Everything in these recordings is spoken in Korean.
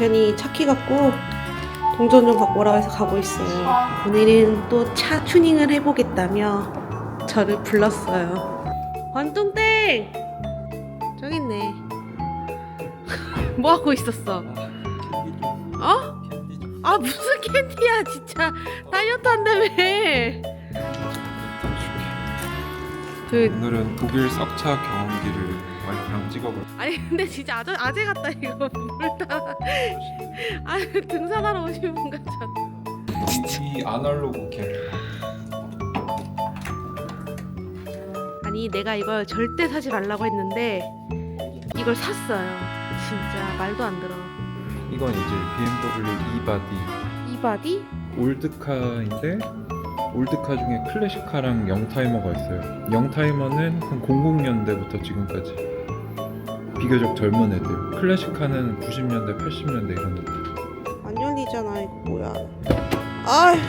남편이 차키 갖고 동전 좀 갖고 오라고 해서 가고 있어요. 오늘은 또 차 튜닝을 해보겠다며 저를 불렀어요. 관뚱땡! 저기 있네. 뭐 하고 있었어? 어? 아 무슨 캔디야 진짜 다이어트 한다며 그 오늘은 독일 썩차 경험기를 와이프랑 찍어볼 아니 근데 진짜 아재, 아재 같다 이거. 물다. 아 등산하러 오신 분 같잖아. 이 아날로그 캠. 아니 내가 이걸 절대 사지 말라고 했는데 이걸 샀어요. 진짜 말도 안 들어. 이건 이제 BMW 이바디 이 바디? 올드카인데 올드카 중에 클래식카랑 영타이머가 있어요. 영타이머는 한 00년대부터 지금까지 비교적 젊은 애들. 클래식카는 90년대 80년대 이런 애들. 안 열리잖아 이거 뭐야. 아유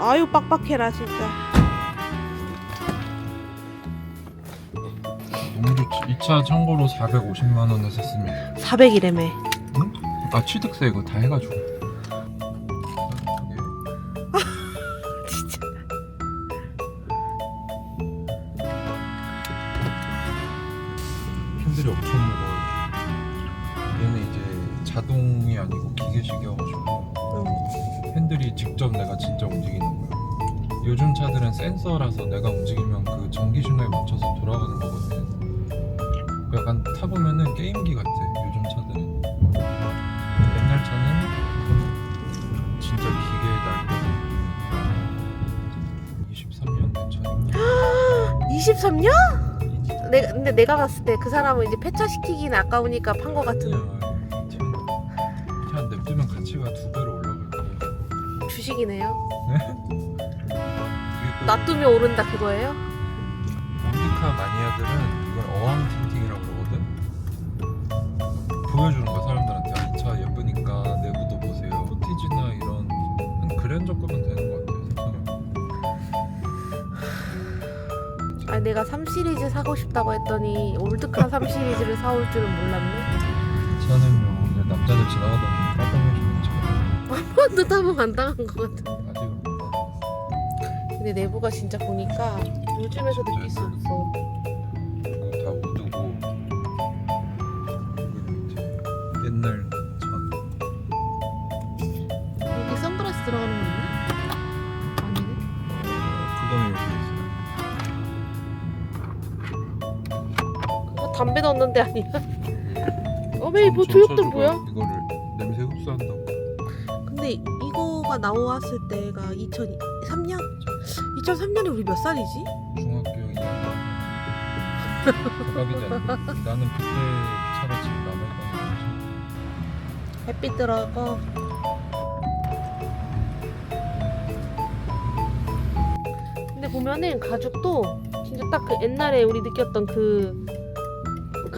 아유 빡빡해라 진짜. 너무 좋지. 이차 참고로 450만 원에 샀습니다. 400이래매. 아 취득세 이거 다 해가지고 엄청 무거워요. 얘는 이제 자동이 아니고 기계식이어가지고 응. 핸들이 직접 내가 진짜 움직이는 거야. 요즘 차들은 센서라서 내가 움직이면 그 전기 신호에 맞춰서 돌아가는 거거든. 약간 타보면은 게임기 같아 요즘 차들은. 옛날 차는 진짜 기계에 날거든 23년 된 차니까 23년? 내가 근데 내가 봤을 때 그 사람은 이제 폐차 시키기는 아까우니까 판 거 같은 그냥 냅두면 가치가 두 배로 올라갈 거야 주식이네요. 이게 또 놔두면 오른다 그거예요? 올드카 마니아들은 이걸 어항 틴팅이라고 그러거든? 보여주는 거야 사람들한테. 아, 이차 예쁘니까 내부도 보세요. 포티지나 이런 한 그랜저 급은 아니 내가 3 시리즈 사고 싶다고 했더니 올드카 3 시리즈를 사올 줄은 몰랐네. 차는요 이제 남자들 지나가다 보면 깜짝 차한 번도 타면 안 당한 것 같아. 아직은 못 봤어 근데 내부가 진짜 보니까 요즘에서 느낄 수 없어. 이거 다 우드고 이제 옛날 차 여기 선글라스 들어가는 거 있나? 아니네. 그다음 담배 넣었는데 아니야? 어메 이 뭐 전- 조육도 전처주가 뭐야? 이거를 냄새 흡수한다고 근데 이거가 나왔을 때가 2003년? 2003년에 우리 몇 살이지? 중학교 2학년 대박이지 않나? 나는 그때 차가 지금 남아있다는 거지 햇빛 들어가. 근데 보면은 가죽도 진짜 딱 그 옛날에 우리 느꼈던 그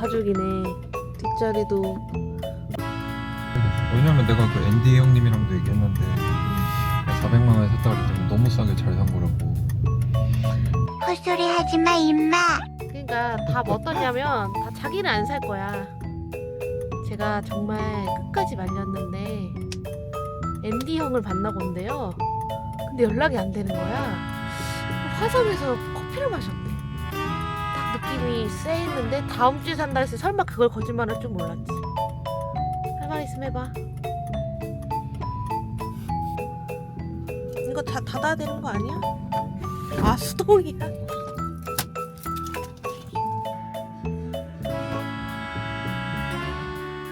가죽이네. 뒷자리도 왜냐면 내가 그 앤디 형님이랑도 얘기했는데 400만 원에 샀다 그랬더니 너무 싸게 잘 산 거라고 헛소리 하지 마, 임마. 그러니까 다뭐 어떠냐면 다 자기는 안 살 거야. 제가 정말 끝까지 말렸는데 앤디 형을 만나고 온대요. 근데 연락이 안 되는 거야. 화성에서 커피를 마셨대. 딱 느낌이 쎄했는데 다음 주에 산다 해서 설마 그걸 거짓말할 줄 몰랐지. 할 말 있으면 해봐. 이거 다 닫아야 되는 거 아니야? 아 수동이야.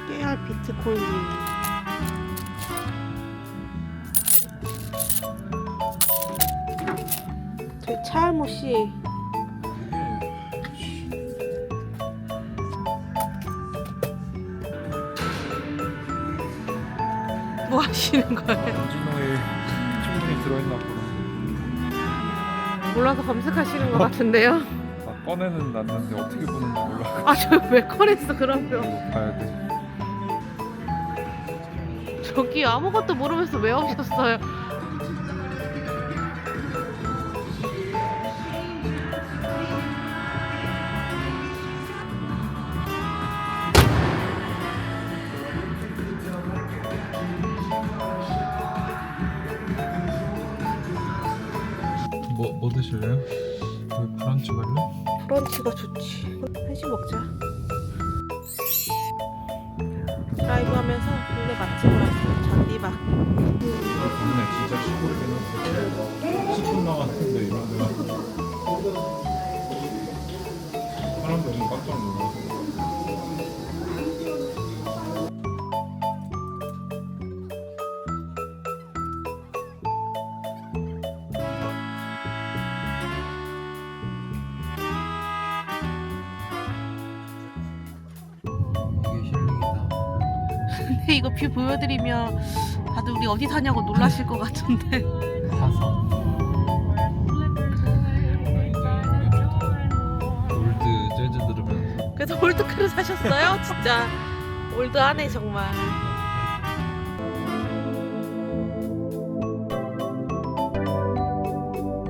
깨알 비트코인이 저 차알모 씨 뭐 하시는 거예요? 엔진오일 충분히 들어있나 보다 몰라서 검색하시는 것 같은데요? 아, 꺼내는 놨는데 어떻게 보는지 몰라 아 저 왜 꺼냈어 그러면 이거 봐야 돼 저기 아무것도 모르면서 왜 오셨어요? 드실래요? 여기 브런치 갈래? 브런치가 좋지. 한식 먹자. 드라이브 하면서 동네 맛집을 왔어요. 잔디밭. 동네 진짜 시골이긴 한데 10분 근데 이거 뷰 보여드리면 다들 우리 어디 사냐고 놀라실 것 같은데. 사선 올드 재즈 들으면서 그래서 올드카를 사셨어요? 진짜 올드하네 정말.